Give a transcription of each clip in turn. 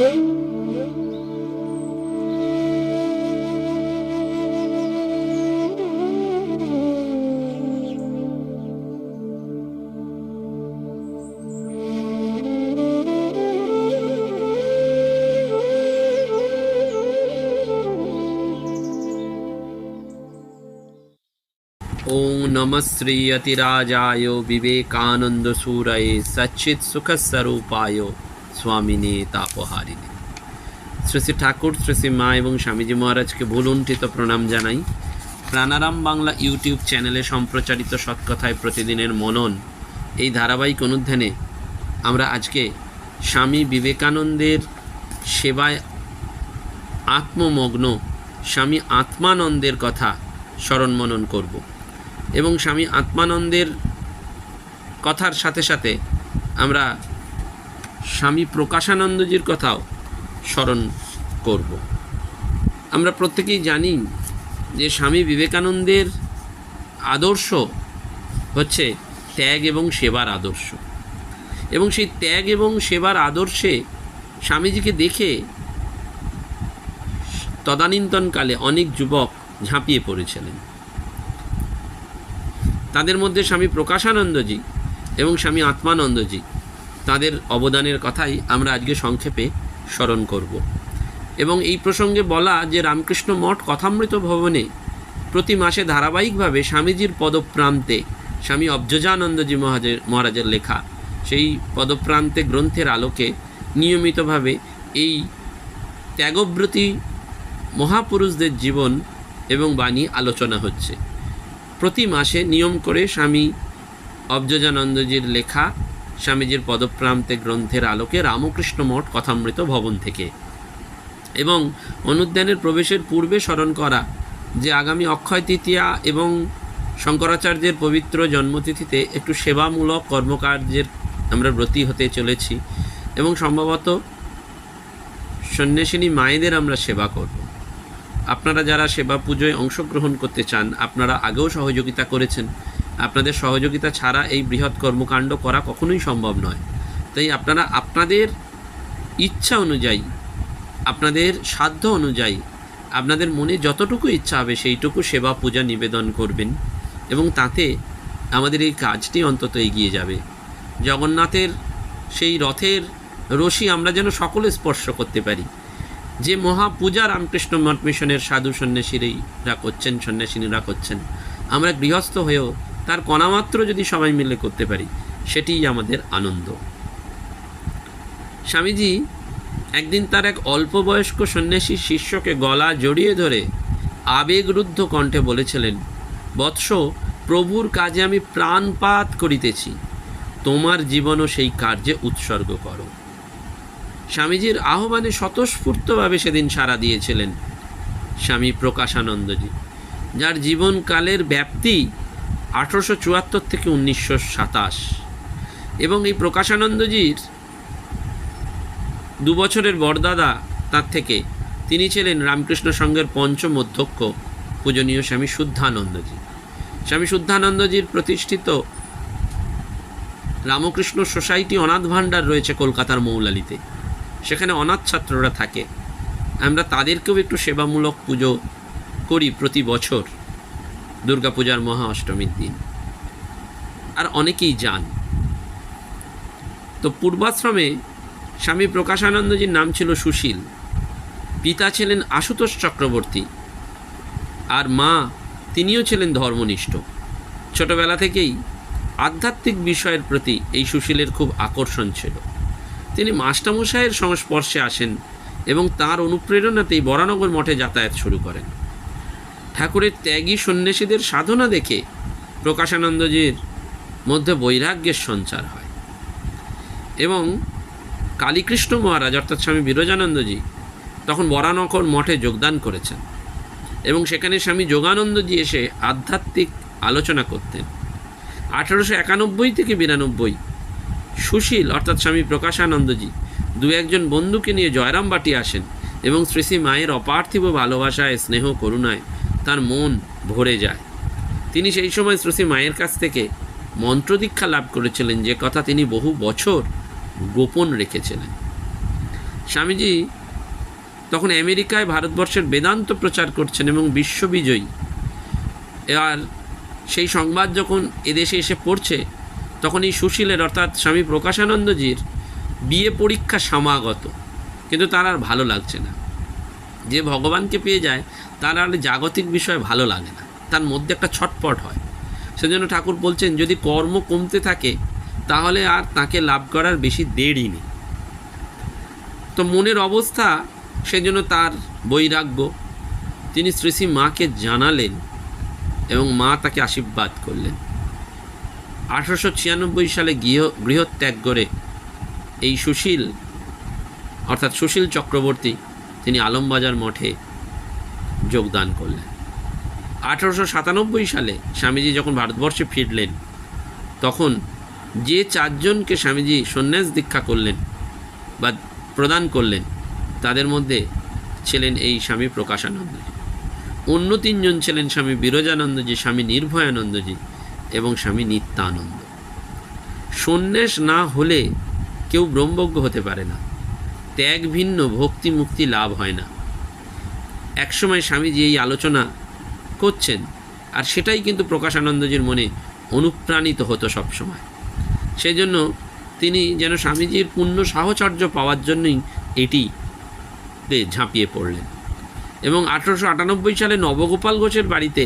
ॐ नमः श्रीयतिराजाय विवेकानन्दसूरये सच्चित्सुखस्वरूपाय স্বামিনে, তাপহারিণী। শ্রী শ্রী ঠাকুর শ্রী শ্রী মা এবং স্বামীজি মহারাজকে ভুলুণ্ঠিত প্রণাম জানাই। প্রাণারাম বাংলা ইউটিউব চ্যানেলে সম্প্রচারিত সৎকথায় প্রতিদিনের মনন। এই ধারাবাহিক অনুধ্যানে আমরা আজকে স্বামী বিবেকানন্দের সেবায় আত্মমগ্ন স্বামী আত্মানন্দের কথা স্মরণ মনন করব এবং স্বামী আত্মানন্দের কথার সাথে সাথে আমরা স্বামী প্রকাশানন্দজির কথাও স্মরণ করব। আমরা প্রত্যেকেই জানি যে স্বামী বিবেকানন্দের আদর্শ হচ্ছে ত্যাগ এবং সেবার আদর্শ। এবং সেই ত্যাগ এবং সেবার আদর্শে স্বামীজিকে দেখে তদানীন্তনকালে অনেক যুবক ঝাঁপিয়ে পড়েছিলেন। তাদের মধ্যে স্বামী প্রকাশানন্দজি এবং স্বামী আত্মানন্দজি তাদের অবদানের কথাই আমরা আজকে সংক্ষেপে স্মরণ করব। এবং এই প্রসঙ্গে বলা যে রামকৃষ্ণ মঠ কথামৃত ভবনে প্রতি মাসে ধারাবাহিকভাবে স্বামীজির পদপ্রান্তে, স্বামী অব্জজানন্দজি মহাজের, মহারাজের লেখা সেই পদপ্রান্তে গ্রন্থের আলোকে নিয়মিতভাবে এই ত্যাগব্রতী মহাপুরুষদের জীবন এবং বাণী আলোচনা হচ্ছে। প্রতি মাসে নিয়ম করে স্বামী অব্জজানন্দজির লেখা স্বামীজির পদপ্রান্তে গ্রন্থের আলোকে রামকৃষ্ণ মঠ কথামৃত ভবন থেকে। এবং অনুদ্যানের প্রবেশের পূর্বে স্মরণ করা যে আগামী অক্ষয় তৃতীয়া এবং শঙ্করাচার্যের পবিত্র জন্মতিথিতে একটু সেবামূলক কর্মকার্যের আমরা ব্রতী হতে চলেছি এবং সম্ভবত সন্ন্যাসিনী মায়েদের আমরা সেবা করব। আপনারা যারা সেবা পুজোয় অংশগ্রহণ করতে চান, আপনারা আগেও সহযোগিতা করেছেন। আপনাদের সহযোগিতা ছাড়া এই বৃহৎ কর্মকাণ্ড করা কখনোই সম্ভব নয়। তাই আপনারা আপনাদের ইচ্ছা অনুযায়ী, আপনাদের সাধ্য অনুযায়ী, আপনাদের মনে যতটুকু ইচ্ছা হবে সেইটুকু সেবা পূজা নিবেদন করবেন এবং তাতে আমাদের এই কাজটি অন্তত এগিয়ে যাবে। জগন্নাথের সেই রথের রশি আমরা যেন সকলে স্পর্শ করতে পারি। যে মহাপূজা রামকৃষ্ণ মঠ মিশনের সাধু সন্ন্যাসীরা করছেন, সন্ন্যাসিনীরা করছেন, আমরা গৃহস্থ হয়েও তার কণামাত্র যদি সবাই মিলে করতে পারি, সেটিই আমাদের আনন্দ। স্বামীজি একদিন তার এক অল্প বয়স্ক সন্ন্যাসী শিষ্যকে গলা জড়িয়ে ধরে আবেগরুদ্ধ কণ্ঠে বলেছিলেন, বৎস, প্রভুর কাজে আমি প্রাণপাত করিতেছি। তোমার জীবনও সেই কার্যে উৎসর্গ করো। স্বামীজির আহ্বানে স্বতঃস্ফূর্তভাবে সেদিন সাড়া দিয়েছিলেন স্বামী প্রকাশানন্দজি, যার জীবনকালের ব্যাপ্তি আঠেরোশো চুয়াত্তর থেকে উনিশশো সাতাশ। এবং এই প্রকাশানন্দজির দু বছরের বরদাদা তার থেকে, তিনি ছিলেন রামকৃষ্ণ সংঘের পঞ্চম অধ্যক্ষ, পূজনীয় স্বামী শুদ্ধানন্দজি। স্বামী শুদ্ধানন্দজির প্রতিষ্ঠিত রামকৃষ্ণ সোসাইটি অনাথ ভাণ্ডার রয়েছে কলকাতার মৌলালিতে। সেখানে অনাথ ছাত্ররা থাকে। আমরা তাদেরকেও একটু সেবামূলক পুজো করি প্রতি বছর। দুর্গাপূজার মহা অষ্টমীর দিন। আর অনেকেই যান। তো পূর্বাশ্রমে স্বামী প্রকাশানন্দজির নাম ছিল সুশীল। পিতা ছিলেন আশুতোষ চক্রবর্তী। আর মা, তিনিও ছিলেন ধর্মনিষ্ঠ। ছোটবেলা থেকেই আধ্যাত্মিক বিষয়ের প্রতি এই সুশীলের খুব আকর্ষণ ছিল। তিনি মাস্টারমশাইয়ের সংস্পর্শে আসেন এবং তার অনুপ্রেরণাতেই বরানগর মঠে যাতায়াত শুরু করেন। ঠাকুরের ত্যাগী সন্ন্যাসীদের সাধনা দেখে প্রকাশানন্দজির মধ্যে বৈরাগ্যের সঞ্চার হয়। এবং কালীকৃষ্ণ মহারাজ, অর্থাৎ স্বামী বিরজানন্দজি, তখন বরানগর মঠে যোগদান করেছেন এবং সেখানে স্বামী যোগানন্দজি এসে আধ্যাত্মিক আলোচনা করতেন। আঠেরোশো একানব্বই থেকে বিরানব্বই সুশীল, অর্থাৎ স্বামী প্রকাশানন্দজি, দু একজন বন্ধুকে নিয়ে জয়রামবাটি আসেন এবং শ্রী শ্রী মায়ের অপার্থিব ভালোবাসায়, স্নেহ, করুণায় তার মন ভরে যায়। তিনি সেই সময় শ্রী শ্রী মায়ের কাছ থেকে মন্ত্রদীক্ষা লাভ করেছিলেন, যে কথা তিনি বহু বছর গোপন রেখেছিলেন। স্বামীজি তখন আমেরিকায় ভারতবর্ষের বেদান্ত প্রচার করছেন এবং বিশ্ববিজয়ী। আর সেই সংবাদ যখন এদেশে এসে পড়ছে তখন এই সুশীলের অর্থাৎ স্বামী প্রকাশানন্দজির বিয়ে পরীক্ষা সমাগত, কিন্তু তার আর ভালো লাগছে না। যে ভগবানকে পেয়ে যায়, তার আর জাগতিক বিষয় ভালো লাগে না। তার মধ্যে একটা ছটপট হয়। সেজন্য ঠাকুর বলছেন, যদি কর্ম কমতে থাকে, তাহলে আর তাকে লাভ করার বেশি দেরি নেই। তো মনের অবস্থা, সেজন্য তার বৈরাগ্য। তিনি শ্রী শ্রী মাকে জানালেন এবং মা তাকে আশীর্বাদ করলেন। আঠারোশো ছিয়ানব্বই সালে গৃহ, গৃহত্যাগ করে এই সুশীল, অর্থাৎ সুশীল চক্রবর্তী তিনি আলমবাজার মঠে যোগদান করলেন। আঠারোশো সাতানব্বই সালে স্বামীজি যখন ভারতবর্ষে ফিরলেন, তখন যে চারজনকে স্বামীজি সন্ন্যাস দীক্ষা করলেন বা প্রদান করলেন, তাদের মধ্যে ছিলেন এই স্বামী প্রকাশানন্দজি। অন্য তিনজন ছিলেন স্বামী বিরজানন্দজি, স্বামী নির্ভয়ানন্দজি এবং স্বামী নিত্যানন্দ। সন্ন্যাস না হলে কেউ ব্রহ্মজ্ঞ হতে পারে না। ত্যাগ ভিন্ন, ভক্তি মুক্তি লাভ হয় না। একসময় স্বামীজি এই আলোচনা করছেন, আর সেটাই কিন্তু প্রকাশানন্দজির মনে অনুপ্রাণিত হতো সবসময়। সেই জন্য তিনি যেন স্বামীজির পূর্ণ সাহচর্য পাওয়ার জন্যই এটি ঝাঁপিয়ে পড়লেন। এবং আঠেরোশো আটানব্বই সালে নবগোপাল ঘোষের বাড়িতে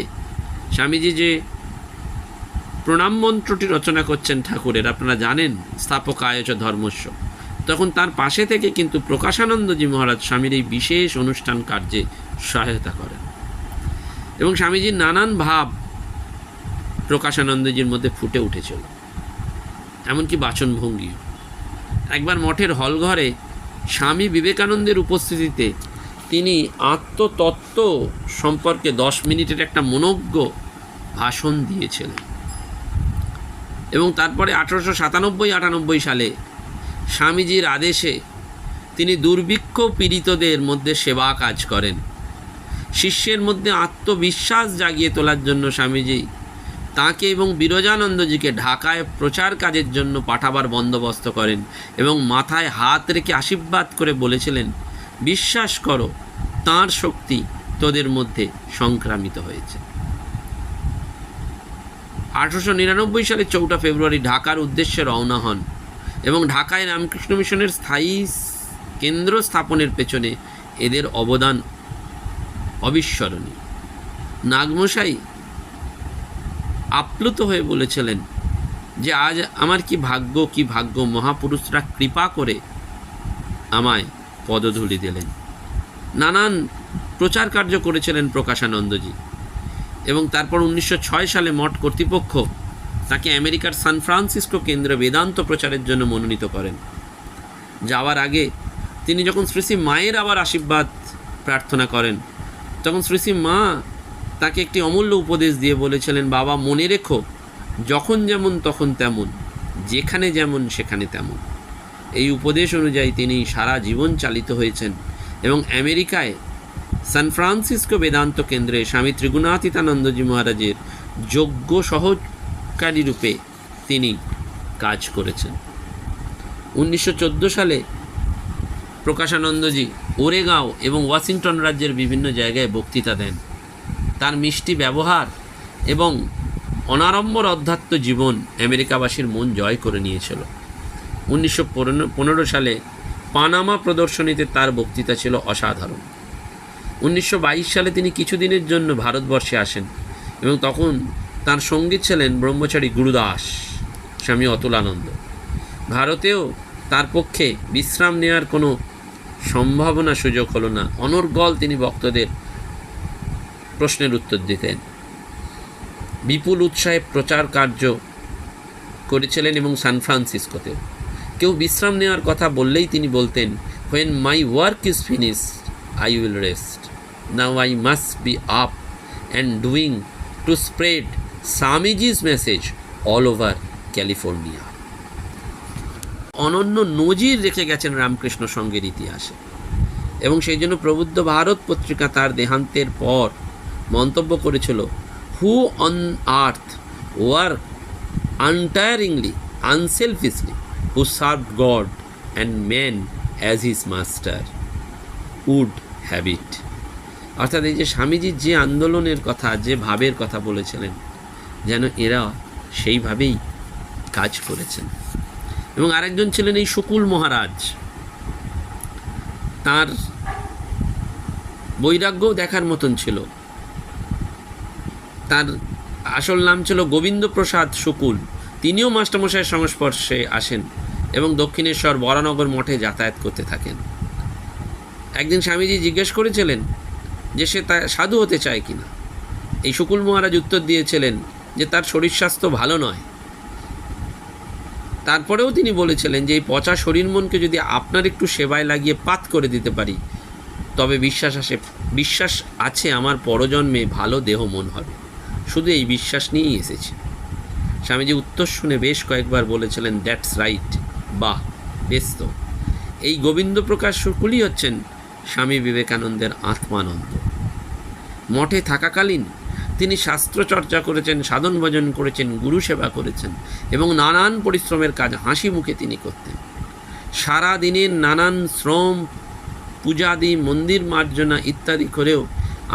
স্বামীজি যে প্রণাম মন্ত্রটি রচনা করছেন ঠাকুরের, আপনারা জানেন স্থাপক আয়োচ ধর্মস্ব। তখন তার পাশে থেকে কিন্তু প্রকাশানন্দজি মহারাজ স্বামীর এই বিশেষ অনুষ্ঠান কার্যে সহায়তা করেন। এবং স্বামীজির নানান ভাব প্রকাশানন্দজির মধ্যে ফুটে উঠেছিল। এমনকি বাচনভঙ্গি। একবার মঠের হলঘরে স্বামী বিবেকানন্দের উপস্থিতিতে তিনি আত্মতত্ত্ব সম্পর্কে দশ মিনিটের একটা মনজ্ঞ ভাষণ দিয়েছিলেন। এবং তারপরে আঠারোশো সাতানব্বই আটানব্বই সালে স্বামীজির আদেশে তিনি দুর্ভিক্ষ পীড়িতদের মধ্যে সেবা কাজ করেন। শিষ্যের মধ্যে আত্মবিশ্বাস জাগিয়ে তোলার জন্য স্বামীজি তাকে এবং বিরজানন্দজিকে ঢাকায় প্রচার কাজের জন্য পাঠাবার বন্দোবস্ত করেন এবং মাথায় হাত রেখে আশীর্বাদ করে বলেছিলেন, বিশ্বাস করো, তাঁর শক্তি তোদের মধ্যে সংক্রামিত হয়েছে। আঠারোশো নিরানব্বই সালের চৌঠা ফেব্রুয়ারি ঢাকার উদ্দেশ্যে রওনা হন এবং ঢাকায় রামকৃষ্ণ মিশনের স্থায়ী কেন্দ্র স্থাপনের পেছনে এদের অবদান অবিস্মরণীয়। নাগমশাই আপ্লুত হয়ে বলেছিলেন যে, আজ আমার কি ভাগ্য কি ভাগ্য? মহাপুরুষরা কৃপা করে আমায় পদধূলি দিলেন। নানান প্রচার কার্য করেছিলেন প্রকাশানন্দজি এবং তারপর উনিশশো ছয় সালে মঠ কর্তৃপক্ষ তাকে আমেরিকার সান ফ্রান্সিসকো কেন্দ্রে বেদান্ত প্রচারের জন্য মনোনীত করেন। যাওয়ার আগে তিনি যখন শ্রী শ্রী মায়ের আবার আশীর্বাদ প্রার্থনা করেন, তখন শ্রী শ্রী মা তাকে একটি অমূল্য উপদেশ দিয়ে বলেছিলেন, বাবা, মনে রেখো, যখন যেমন তখন তেমন, যেখানে যেমন সেখানে তেমন। এই উপদেশ অনুযায়ী তিনি সারা জীবন চালিত হয়েছেন এবং আমেরিকায় সান ফ্রান্সিসকো বেদান্ত কেন্দ্রে স্বামী ত্রিগুণাতীতানন্দজি মহারাজের যোগ্য সহকারী রূপে তিনি কাজ করেছেন। উনিশশো চোদ্দ সালে প্রকাশানন্দজি ওরেগাঁও এবং ওয়াশিংটন রাজ্যের বিভিন্ন জায়গায় বক্তৃতা দেন। তার মিষ্টি ব্যবহার এবং অনারম্বর অধ্যাত্ম জীবন আমেরিকাবাসীর মন জয় করে নিয়েছিল। উনিশশো পনেরো সালে পানামা প্রদর্শনীতে তার বক্তৃতা ছিল অসাধারণ। উনিশশো বাইশ সালে তিনি কিছুদিনের জন্য ভারতবর্ষে আসেন এবং তখন তার সঙ্গী ছিলেন ব্রহ্মচারী গুরুদাস, স্বামী অতুলানন্দ ভারতেও তার পক্ষে বিশ্রাম নেওয়ার কোনো সম্ভাবনা সুযোগ হলো না। অনর্গল তিনি ভক্তদের প্রশ্নের উত্তর দিতেন। বিপুল উৎসাহে প্রচার কার্য করেছিলেন এবং সান ফ্রান্সিসকোতে। কেউ বিশ্রাম নেওয়ার কথা বললেই তিনি বলতেন when my work is finish I will rest now I must be up and doing to spread স্বামীজিজ message all over California অনন্য নজির রেখে গেছেন রামকৃষ্ণ সঙ্গের ইতিহাসে। এবং সেই জন্য প্রবুদ্ধ ভারত পত্রিকা তার দেহান্তের পর মন্তব্য করেছিল who on earth work untiringly unselfishly who serve God and man as his master would have it অর্থাৎ এই যে স্বামীজির যে আন্দোলনের কথা, যে ভাবের কথা বলেছিলেন যেন এরা সেইভাবেই কাজ করেছেন। এবং আরেকজন ছিলেন এই শুকুল মহারাজ। তার বৈরাগ্যও দেখার মতন ছিল। তার আসল নাম ছিল গোবিন্দ প্রসাদ শুকুল। তিনিও মাস্টারমশাইয়ের সংস্পর্শে আসেন এবং দক্ষিণেশ্বর বরানগর মঠে যাতায়াত করতে থাকেন। একদিন স্বামীজি জিজ্ঞেস করেছিলেন যে সে তা সাধু হতে চায় কিনা? এই শুকুল মহারাজ উত্তর দিয়েছিলেন যে তার শরীর স্বাস্থ্য ভালো নয়। তারপরেও তিনি বলেছিলেন যে এই পচা শরীর মনকে যদি আপনার একটু সেবায় লাগিয়ে পাত করে দিতে পারি, তবে বিশ্বাস আসে, বিশ্বাস আছে আমার পরজন্মে ভালো দেহ মন হবে। শুধু এই বিশ্বাস নিয়েই এসেছি। স্বামীজি উত্তর শুনে বেশ কয়েকবার বলেছিলেন দ্যাটস রাইট বাহ, বেশ তো। এই গোবিন্দ প্রকাশ শুকুলই হচ্ছেন স্বামী বিবেকানন্দের আত্মানন্দ। মঠে থাকাকালীন তিনি শাস্ত্র চর্চা করেছেন, সাধন ভজন করেছেন, গুরু সেবা করেছেন এবং নানান পরিশ্রমের কাজ হাসি মুখে তিনি করতেন। সারা দিনের নানান শ্রম, পূজাদি, মন্দির মার্জনা ইত্যাদি করেও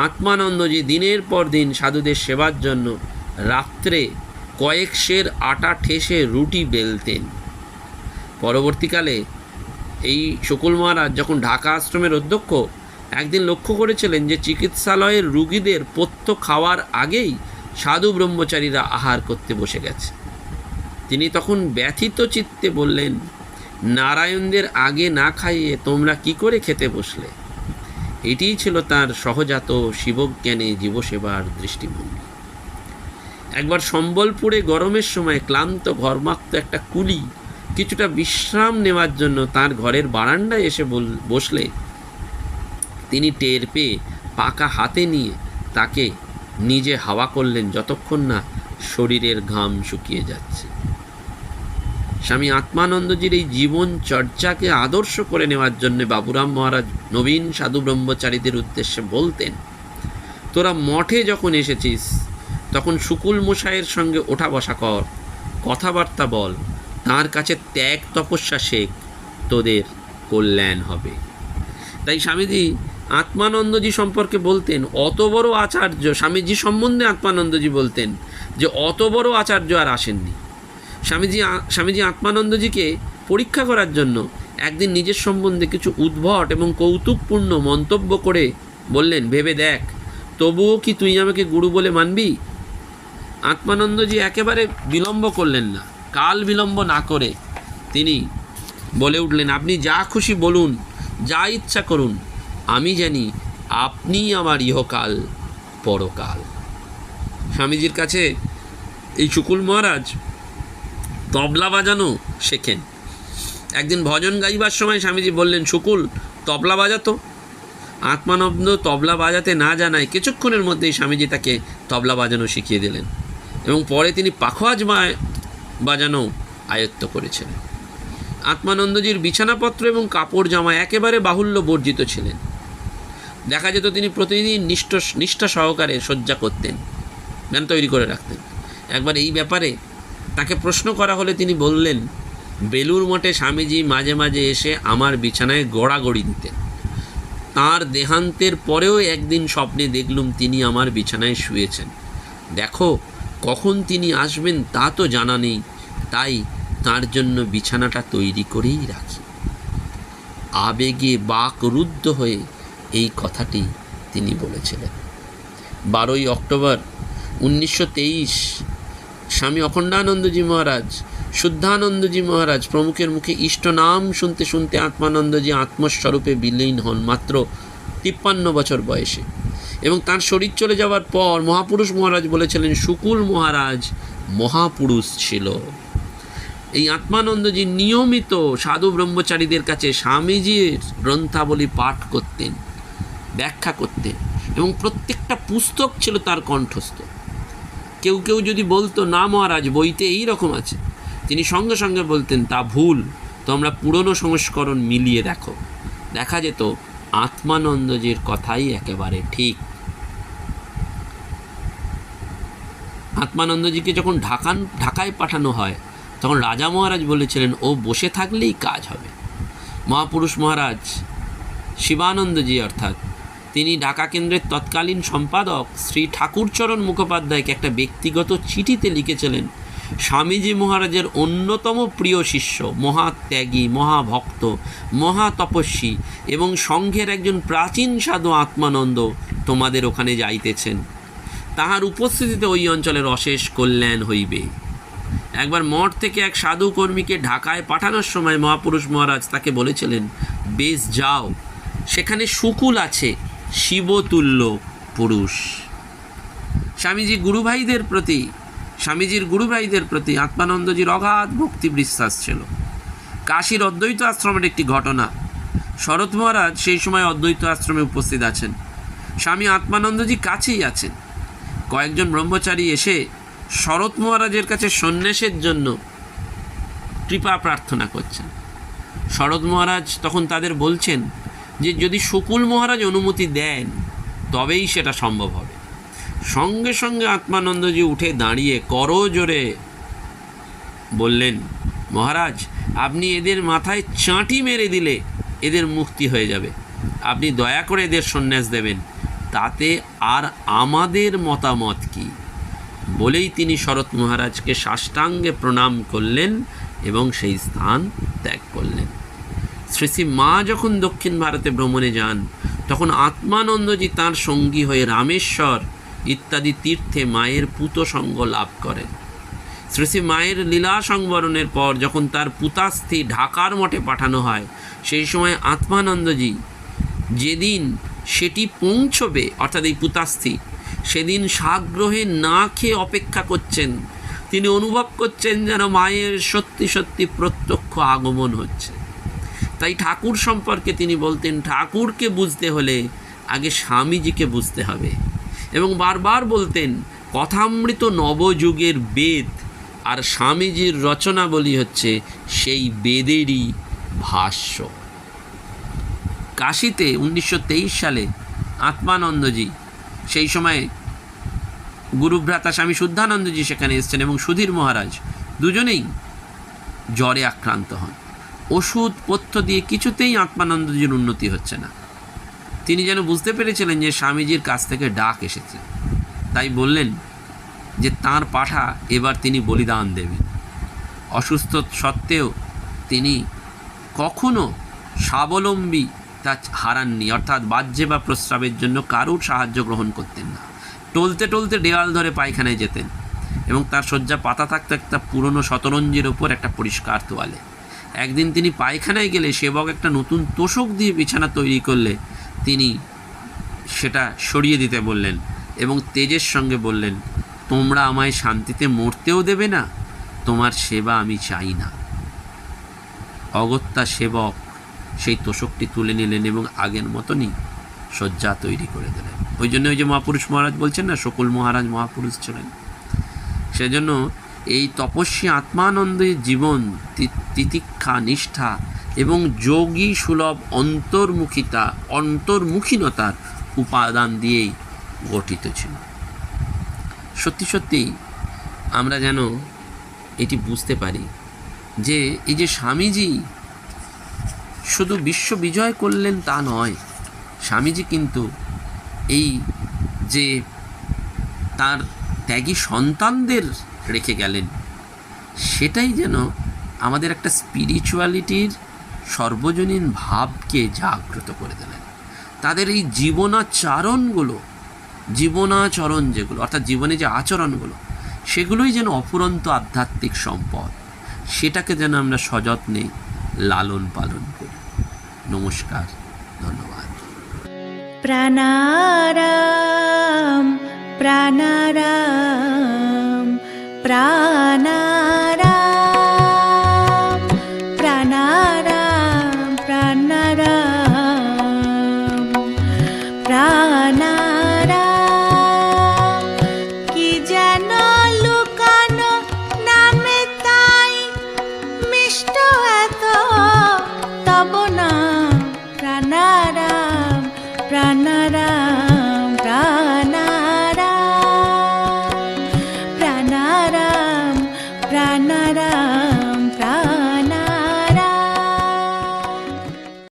আত্মানন্দজি দিনের পর দিন সাধুদের সেবার জন্য রাত্রে কয়েক সের আটা ঠেসে রুটি বেলতেন। পরবর্তীকালে এই শকুল মহারাজ যখন ঢাকা আশ্রমের অধ্যক্ষ একদিন লক্ষ্য করেছিলেন যে চিকিৎসালয়ের রুগীদের পথ্য খাওয়ার আগেই সাধু ব্রহ্মচারীরা আহার করতে বসে গেছে। তিনি তখন ব্যথিত চিত্তে বললেন, নারায়ণদের আগে না খাইয়ে তোমরা কি করে খেতে বসলে? এটিই ছিল তার সহজাত শিবজ্ঞানে জীবসেবার দৃষ্টিভঙ্গি। একবার সম্বলপুরে গরমের সময় ক্লান্ত, ঘর্মাক্ত একটা কুলি কিছুটা বিশ্রাম নেওয়ার জন্য তার ঘরের বারান্দায় এসে বসলে তিনি টের পেয়ে পাকা হাতে নিয়ে তাকে নিজে হাওয়া করলেন যতক্ষণ না শরীরের ঘাম শুকিয়ে যাচ্ছে। স্বামী আত্মানন্দজির এই জীবন চর্চাকে আদর্শ করে নেওয়ার জন্য বাবুরাম মহারাজ নবীন সাধু ব্রহ্মচারীদের উদ্দেশ্যে বলতেন, তোরা মঠে যখন এসেছিস, তখন শুকুল মশাইয়ের সঙ্গে ওঠা বসা কর, কথাবার্তা বল, তার কাছে ত্যাগ তপস্যা শেখ, তোদের কল্যাণ হবে। তাই স্বামীজি আত্মানন্দজি সম্পর্কে বলতেন, অত বড় আচার্য স্বামীজি সম্বন্ধে আত্মানন্দজি বলতেন যে, অত বড় আচার্য আর আসেননি। স্বামীজি স্বামীজি আত্মানন্দজিকে পরীক্ষা করার জন্য একদিন নিজের সম্বন্ধে কিছু উদ্ভট এবং কৌতুকপূর্ণ মন্তব্য করে বললেন, ভেবে দেখ, তবুও কি তুই আমাকে গুরু বলে মানবি? আত্মানন্দজি একেবারে বিলম্ব করলেন না, কাল বিলম্ব না করে তিনি বলে উঠলেন, আপনি যা খুশি বলুন, যা ইচ্ছা করুন। আমি জানি আপনি আমার ইহকাল, পরকাল। স্বামীজির কাছে এই শুকুল মহারাজ তবলা বাজানো শেখেন। একদিন ভজন গাইবার সময় স্বামীজি বললেন শুকুল তবলা বাজাতো? আত্মানন্দ তবলা বাজাতে না জানায় কিছুক্ষণের মধ্যেই স্বামীজি তাকে তবলা বাজানো শিখিয়ে দিলেন এবং পরে তিনি পাখোয়াজ বাজানো আয়ত্ত করেছিলেন। আত্মানন্দজির বিছানাপত্র এবং কাপড় জামা একেবারে বাহুল্য বর্জিত ছিলেন। দেখা যেত তিনি প্রতিদিন নিষ্ঠ, নিষ্ঠা সহকারে শয্যা করতেন, জ্ঞান তৈরি করে রাখতেন। একবার এই ব্যাপারে তাকে প্রশ্ন করা হলে তিনি বললেন, বেলুর মঠে স্বামীজি মাঝে মাঝে এসে আমার বিছানায় গড়াগড়ি দিতেন। তার দেহান্তের পরেও একদিন স্বপ্নে দেখলুম তিনি আমার বিছানায় শুয়েছেন। দেখো, কখন তিনি আসবেন তা তো জানা নেই, তাই তার জন্য বিছানাটা তৈরি করেই রাখি। আবেগে বাকরুদ্ধ হয়ে এই কথাটি তিনি বলেছিলেন। বারোই অক্টোবর উনিশশো তেইশ, স্বামী অখণ্ডানন্দজি মহারাজ, শুদ্ধানন্দজি মহারাজ প্রমুখের মুখে ইষ্ট নাম শুনতে শুনতে আত্মানন্দজি আত্মস্বরূপে বিলীন হন মাত্র তিপ্পান্ন বছর বয়সে এবং তার শরীর চলে যাওয়ার পর মহাপুরুষ মহারাজ বলেছিলেন শুকুল মহারাজ, মহাপুরুষ ছিল। এই আত্মানন্দজি নিয়মিত সাধু ব্রহ্মচারীদের কাছে স্বামীজির গ্রন্থাবলী পাঠ করতেন। ব্যাখ্যা করতেন এবং প্রত্যেকটা পুস্তক ছিল তার কণ্ঠস্থ। কেউ কেউ যদি বলতো, না মহারাজ, বইতে এই রকম আছে। তিনি সঙ্গে সঙ্গে বলতেন, তা ভুল। তোমরা পুরনো সংস্করণ মিলিয়ে দেখো। দেখা যেত আত্মানন্দজির কথাই একেবারে ঠিক। আত্মানন্দজিকে যখন ঢাকান, ঢাকায় পাঠানো হয়, তখন রাজা মহারাজ বলেছিলেন, ও বসে থাকলেই কাজ হবে। মহাপুরুষ মহারাজ শিবানন্দজি অর্থাৎ তিনি ঢাকা কেন্দ্রের তৎকালীন সম্পাদক শ্রী ঠাকুরচরণ মুখোপাধ্যায়কে একটা ব্যক্তিগত চিঠিতে লিখেছিলেন, স্বামীজি মহারাজের অন্যতম প্রিয় শিষ্য, মহাত্যাগী, মহাভক্ত, মহাতপস্বী এবং সংঘের একজন প্রাচীন সাধু আত্মানন্দ তোমাদের ওখানে যাইতেছেন। তাহার উপস্থিতিতে ওই অঞ্চলের অশেষ কল্যাণ হইবে। একবার মঠ থেকে এক সাধু কর্মীকে ঢাকায় পাঠানোর সময় মহাপুরুষ মহারাজ তাকে বলেছিলেন, বেশ যাও, সেখানে শুকুল আছে শিবতুল্য পুরুষ। স্বামীজি গুরুভাইদের প্রতি, স্বামীজির গুরুভাইদের প্রতি আত্মানন্দজির অগাধ ভক্তি বিশ্বাস ছিল। কাশীর অদ্বৈত আশ্রমের একটি ঘটনা। শরৎ মহারাজ সেই সময় অদ্বৈত আশ্রমে উপস্থিত আছেন। স্বামী আত্মানন্দজি কাছেই আছেন। কয়েকজন ব্রহ্মচারী এসে শরৎ মহারাজের কাছে সন্ন্যাসের জন্য কৃপা প্রার্থনা করছেন। শরৎ মহারাজ তখন তাদের বলছেন যে যদি শকুল মহারাজ অনুমতি দেন, তবেই সেটা সম্ভব হবে। সঙ্গে সঙ্গে আত্মানন্দজি উঠে দাঁড়িয়ে কর জোরে বললেন, মহারাজ, আপনি এদের মাথায় চাঁটি মেরে দিলে এদের মুক্তি হয়ে যাবে। আপনি দয়া করে এদের সন্ন্যাস দেবেন। তাতে আর আমাদের মতামত কি? বলেই তিনি শরৎ মহারাজকে সাষ্টাঙ্গে প্রণাম করলেন এবং সেই স্থান ত্যাগ করলেন। শ্রী মা যখন দক্ষিণ ভারতে ভ্রমণে যান, তখন আত্মানন্দজি তাঁর সঙ্গী হয়ে রামেশ্বর ইত্যাদি তীর্থে মায়ের পুত সঙ্গ লাভ করেন। শ্রী শ্রী মায়ের লীলা সংবরণের পর যখন তার পুতাস্থি ঢাকার মঠে পাঠানো হয়, সেই সময় আত্মানন্দজি যেদিন সেটি পৌঁছবে, অর্থাৎ এই পুতাস্থি সেদিন সাগ্রহে না খেয়ে অপেক্ষা করছেন। তিনি অনুভব করছেন যেন মায়ের সত্যি সত্যি প্রত্যক্ষ আগমন হচ্ছে। তাই ঠাকুর সম্পর্কে তিনি বলতেন, ঠাকুরকে বুঝতে হলে আগে স্বামীজিকে বুঝতে হবে। এবং বারবার বলতেন, কথামৃত নবযুগের বেদ আর স্বামীজির রচনাবলী হচ্ছে সেই বেদেরই ভাষ্য। কাশিতে উনিশশো তেইশ সালে আত্মানন্দজি, সেই সময় গুরুভ্রাতা স্বামী শুদ্ধানন্দজি সেখানে এসেছেন এবং সুধীর মহারাজ দুজনেই জ্বরে আক্রান্ত হন। ওষুধ, পথ্য দিয়ে কিছুতেই আত্মানন্দজির উন্নতি হচ্ছে না। তিনি যেন বুঝতে পেরেছিলেন যে স্বামীজির কাছ থেকে ডাক এসেছে। তাই বললেন যে তার পাঠা এবার তিনি বলিদান দেবেন। অসুস্থ সত্ত্বেও তিনি কখনো স্বাবলম্বী তা হারাননি, অর্থাৎ বাহ্যে বা প্রস্রাবের জন্য কারুর সাহায্য গ্রহণ করতেন না। টলতে টলতে দেওয়াল ধরে পায়খানায় যেতেন এবং তার শয্যা পাতা থাকতো একটা পুরনো শতরঞ্জির ওপর একটা পরিষ্কার তোয়ালে। একদিন তিনি পায়খানায় গেলে সেবক একটা নতুন তোষক দিয়ে বিছানা তৈরি করলে তিনি সেটা সরিয়ে দিতে বললেন এবং তেজের সঙ্গে বললেন, তোমরা আমায় শান্তিতে মরতেও দেবে না, তোমার সেবা আমি চাই না। অগত্যা সেবক সেই তোষকটি তুলে নিলেন এবং আগের মতনই শয্যা তৈরি করে দিলেন। ওই জন্য ওই যে মহাপুরুষ মহারাজ বলছেন না, সকল মহারাজ মহাপুরুষ ছিলেন। সেজন্য এই তপস্বী আত্মানন্দের জীবন তিতিক্ষা, নিষ্ঠা এবং যোগী সুলভ অন্তর্মুখিতা, অন্তর্মুখীনতার উপাদান দিয়েই গঠিত ছিল। সত্যি সত্যি আমরা যেন এটি বুঝতে পারি যে এই যে স্বামীজি শুধু বিশ্ব বিজয় করলেন তা নয়, স্বামীজি কিন্তু এই যে তার ত্যাগী সন্তানদের রেখে গেলেন। সেটাই যেন আমাদের একটা স্পিরিচুয়ালিটির সর্বজনীন ভাবকে জাগ্রত করে দিলেন। তাদের এই জীবনাচারণগুলো, জীবনাচরণ যেগুলো, অর্থাৎ জীবনে যে আচরণগুলো, সেগুলোই যেন অফুরন্ত আধ্যাত্মিক সম্পদ। সেটাকে যেন আমরা সযত্নে লালন পালন করি। নমস্কার, ধন্যবাদ। প্রাণারাম প্রাণারাম। প্রাণারাম